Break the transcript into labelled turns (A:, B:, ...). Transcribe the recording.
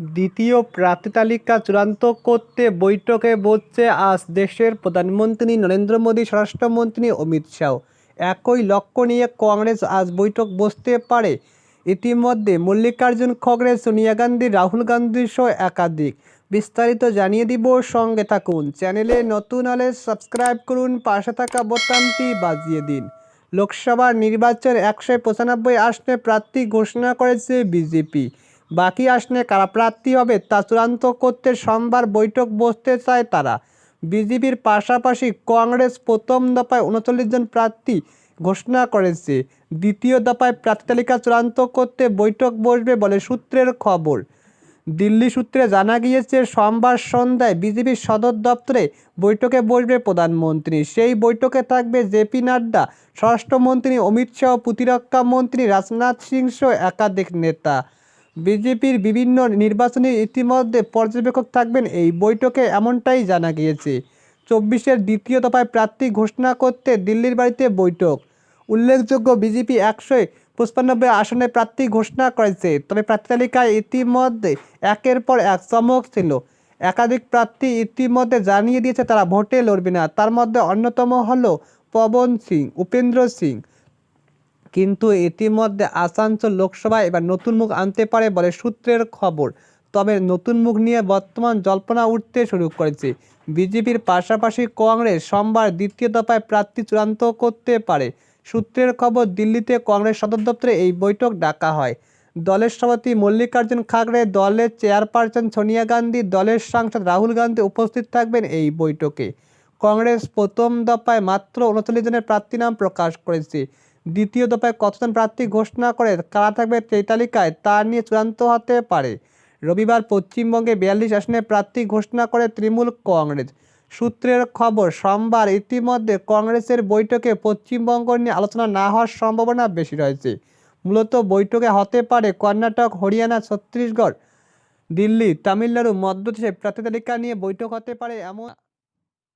A: দ্বিতীয় প্রার্থী তালিকা চূড়ান্ত করতে বৈঠকে বসছে আজ দেশের প্রধানমন্ত্রী নরেন্দ্র মোদী, স্বরাষ্ট্রমন্ত্রী অমিত শাহ। একই লক্ষ্য নিয়ে কংগ্রেস আজ বৈঠক বসতে পারে। ইতিমধ্যে মল্লিকার্জুন খড়গে সোনিয়া গান্ধী, রাহুল গান্ধী সহ একাধিক। বিস্তারিত জানিয়ে দিব সঙ্গে থাকুন। চ্যানেলে নতুন হলে সাবস্ক্রাইব করুন, পাশে থাকা বোতামটি বাজিয়ে দিন। লোকসভা নির্বাচন একশো পঁচানব্বই আসনে প্রার্থী ঘোষণা করেছে বিজেপি। বাকি আসনে কারা প্রার্থী হবে তা চূড়ান্ত করতে সোমবার বৈঠক বসতে চায় তারা। বিজেপির পাশাপাশি কংগ্রেস প্রথম দফায় উনচল্লিশ জন প্রার্থী ঘোষণা করেছে। দ্বিতীয় দফায় প্রার্থী তালিকা চূড়ান্ত করতে বৈঠক বসবে বলে সূত্রের খবর। দিল্লি সূত্রে জানা গিয়েছে, সোমবার সন্ধ্যায় বিজেপির সদর দপ্তরে বৈঠকে বসবে প্রধানমন্ত্রী। সেই বৈঠকে থাকবে জেপি নাড্ডা, স্বরাষ্ট্রমন্ত্রী অমিত শাহ, প্রতিরক্ষা মন্ত্রী রাজনাথ সিং সহ একাধিক নেতা। বিজেপির বিভিন্ন নির্বাচনে ইতিমধ্যে পর্যবেক্ষক থাকবেন এই বৈঠকে এমনটাই জানা গিয়েছে। চব্বিশের দ্বিতীয় দফায় প্রার্থী ঘোষণা করতে দিল্লির বাড়িতে বৈঠক। উল্লেখযোগ্য বিজেপি একশো পঁচপান্নব্বই আসনে প্রার্থী ঘোষণা করেছে, তবে প্রার্থী তালিকায় ইতিমধ্যে একের পর এক চমক ছিল। একাধিক প্রার্থী ইতিমধ্যে জানিয়ে দিয়েছে, তারা ভোটে লড়বে না। তার মধ্যে অন্যতম হল পবন সিং, উপেন্দ্র সিং কিন্তু ইতিমধ্যে আসানসোল লোকসভায় এবার নতুন মুখ আনতে পারে বলে সূত্রের খবর। তবে নতুন মুখ নিয়ে বর্তমান জল্পনা উঠতে শুরু করেছে। বিজেপির পাশাপাশি কংগ্রেস সোমবার দ্বিতীয় দফায় প্রার্থী চূড়ান্ত করতে পারে। সূত্রের খবর, দিল্লিতে কংগ্রেস সদর দপ্তরে এই বৈঠক ডাকা হয়। দলের সভাপতি মল্লিকার্জুন খাগড়ে, দলের চেয়ারপারসন সোনিয়া গান্ধী, দলের সাংসদ রাহুল গান্ধী উপস্থিত থাকবেন এই বৈঠকে। কংগ্রেস প্রথম দফায় মাত্র উনচল্লিশ জনের প্রার্থী নাম প্রকাশ করেছে। দ্বিতীয় দফায় কতজন প্রার্থী ঘোষণা করে কারা থাকবে সেই তালিকায় তা নিয়ে চূড়ান্ত হতে পারে। রবিবার পশ্চিমবঙ্গে বিয়াল্লিশ আসনে প্রার্থী ঘোষণা করে তৃণমূল কংগ্রেস। সূত্রের খবর, সোমবার ইতিমধ্যে কংগ্রেসের বৈঠকে পশ্চিমবঙ্গ নিয়ে আলোচনা না হওয়ার সম্ভাবনা বেশি রয়েছে। মূলত বৈঠকে হতে পারে কর্ণাটক, হরিয়ানা, ছত্তিশগড়, দিল্লি, তামিলনাড়ু, মধ্যপ্রদেশে প্রার্থী তালিকা নিয়ে বৈঠক হতে পারে এমন